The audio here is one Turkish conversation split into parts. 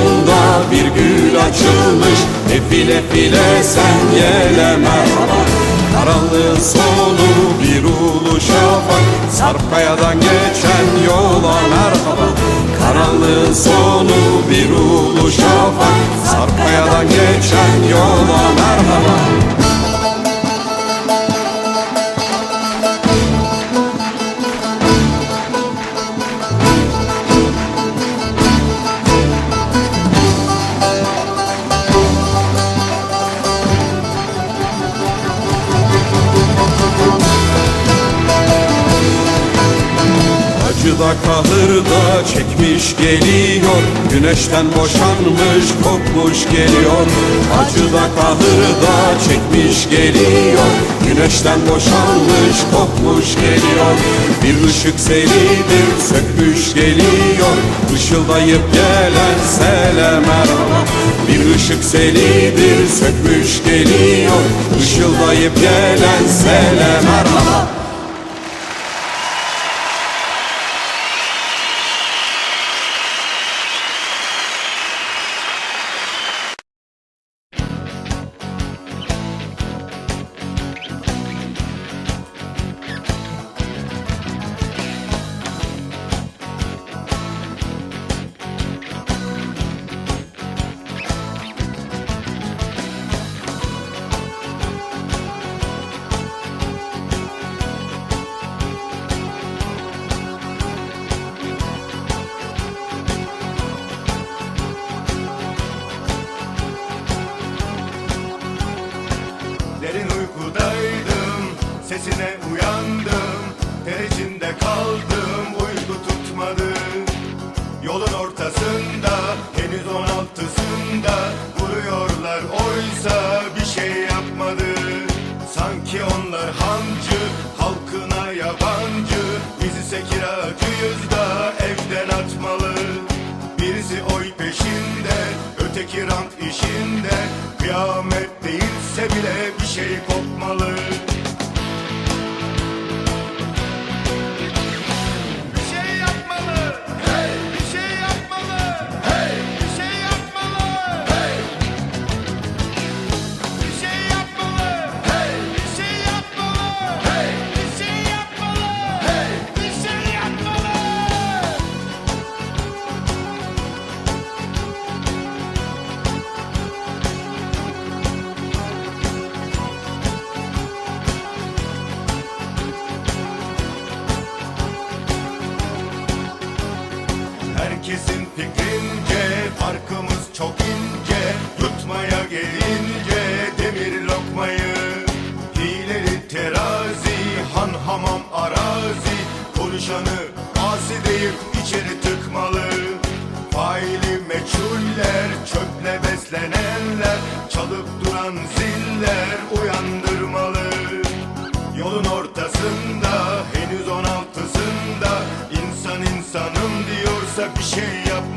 Ucunda bir gül açılmış. Efile file sen yele merhaba Karanlığın sonu bir ulu şafak. Sarp kayadan geçen yola merhaba. Karanlığın sonu bir ulu şafak. Sarp kayadan geçen yola merhaba Acıda kahırda çekmiş geliyor. Güneşten boşanmış kopmuş geliyor. Acıda kahırda çekmiş geliyor. Güneşten boşanmış kopmuş geliyor. Bir ışık selidir sökmüş geliyor. Işıldayıp gelen sele merhaba Bir ışık selidir sökmüş geliyor. Işıldayıp gelen sele merhaba meçhuller, çöple beslenenler Çalıp duran ziller uyandırmalı. Yolun ortasında henüz on altısında insan insanım diyorsa bir şey yapmalı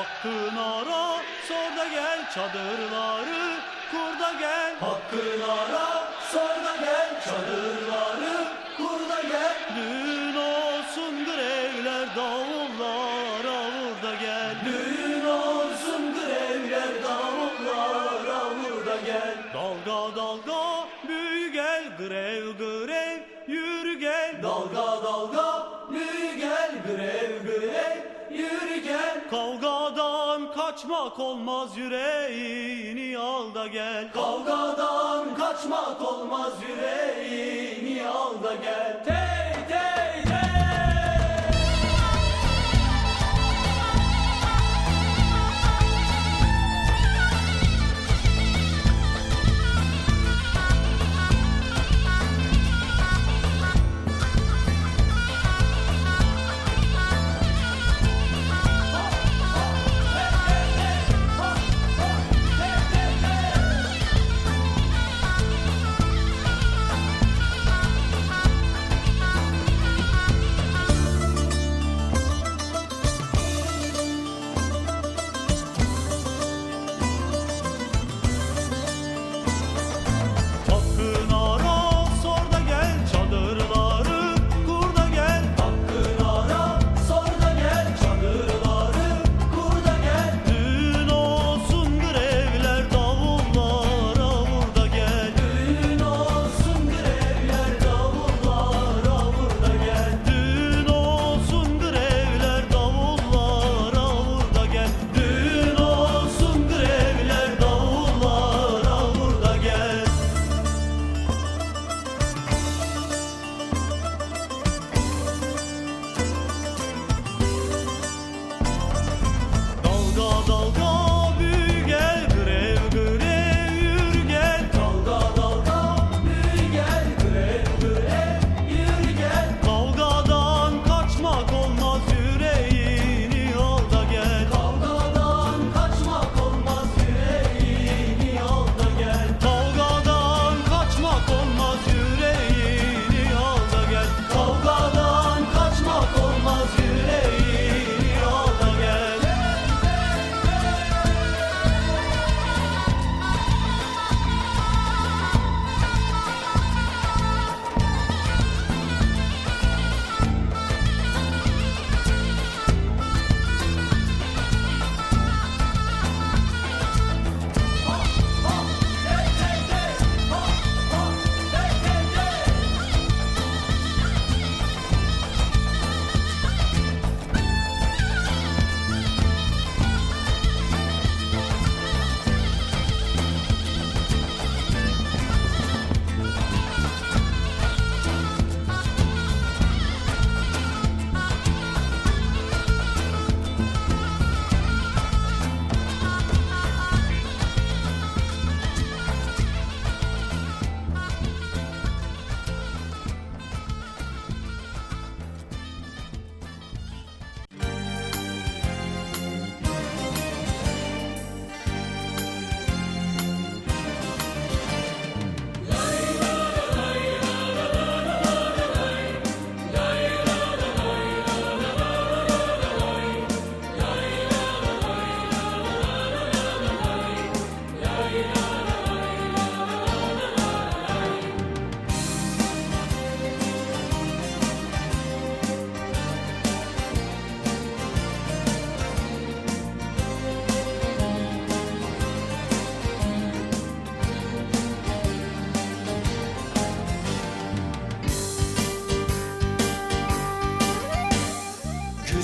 Hakkını ara, sor da gel çadırları kur da gel. Hakkını ara, sor da gel çadırları kur da gel. Düğün olsun grevler, davullar avur da gel. Düğün olsun grevler, davullar avur da gel. Dalga dalga büyü gel grev grev yürü gel dalga dalga büyü gel grev grev yürü gel kavgadan kaçmak olmaz yüreğini al da gel. Kavgadan kaçmak olmaz yüreğini al da gel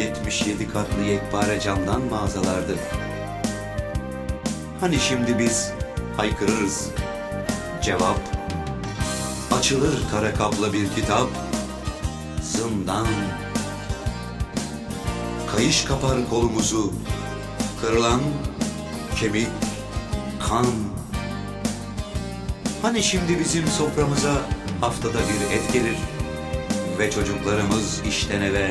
77 katlı yekpare camdan mağazalardı. Hani şimdi biz haykırırız. Cevap Açılır kara kapla bir kitap Zindan Kayış kapar kolumuzu Kırılan kemik Kan Hani şimdi bizim soframıza haftada bir et gelir Ve çocuklarımız işten eve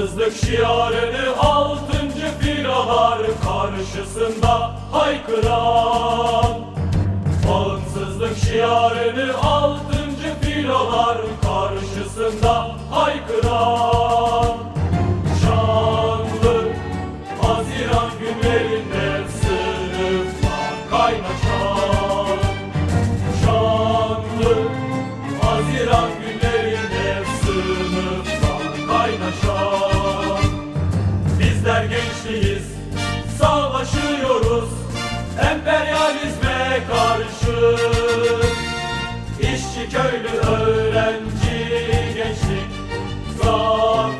Bağımsızlık şiarını altıncı filolar karşısında haykıran. Bağımsızlık şiarını altıncı filolar karşısında haykıran emperyalizme karşı. İşçi, köylü, öğrenci, gençlik. Zafere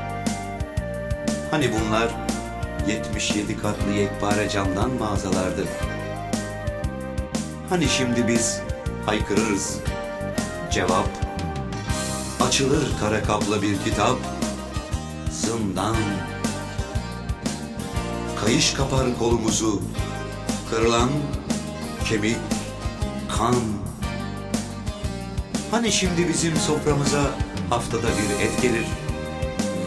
Hani bunlar 77 katlı yekpare camdan mağazalardı. Hani şimdi biz haykırırız. Cevap Açılır kara kaplı bir kitap Zindan Kayış kapar kolumuzu Kırılan kemik Kan Hani şimdi bizim soframıza Haftada bir et gelir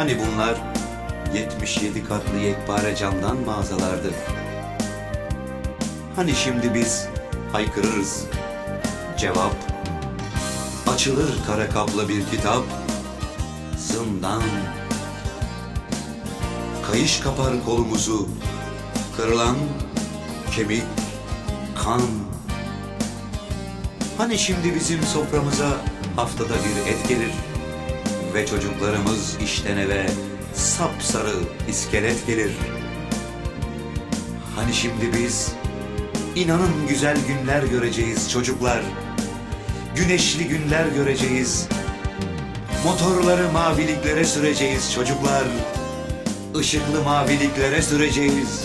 Hani bunlar 77 katlı yekpare camdan mağazalardı. Hani şimdi biz haykırırız. Cevap Açılır kara kaplı bir kitap. Zindan Kayış kapar kolumuzu. Kırılan kemik Kan. Hani şimdi bizim soframıza Haftada bir et gelir Ve çocuklarımız işten eve sapsarı iskelet gelir. Hani şimdi biz inanın güzel günler göreceğiz çocuklar. Güneşli günler göreceğiz. Motorları maviliklere süreceğiz çocuklar. Işıklı maviliklere süreceğiz.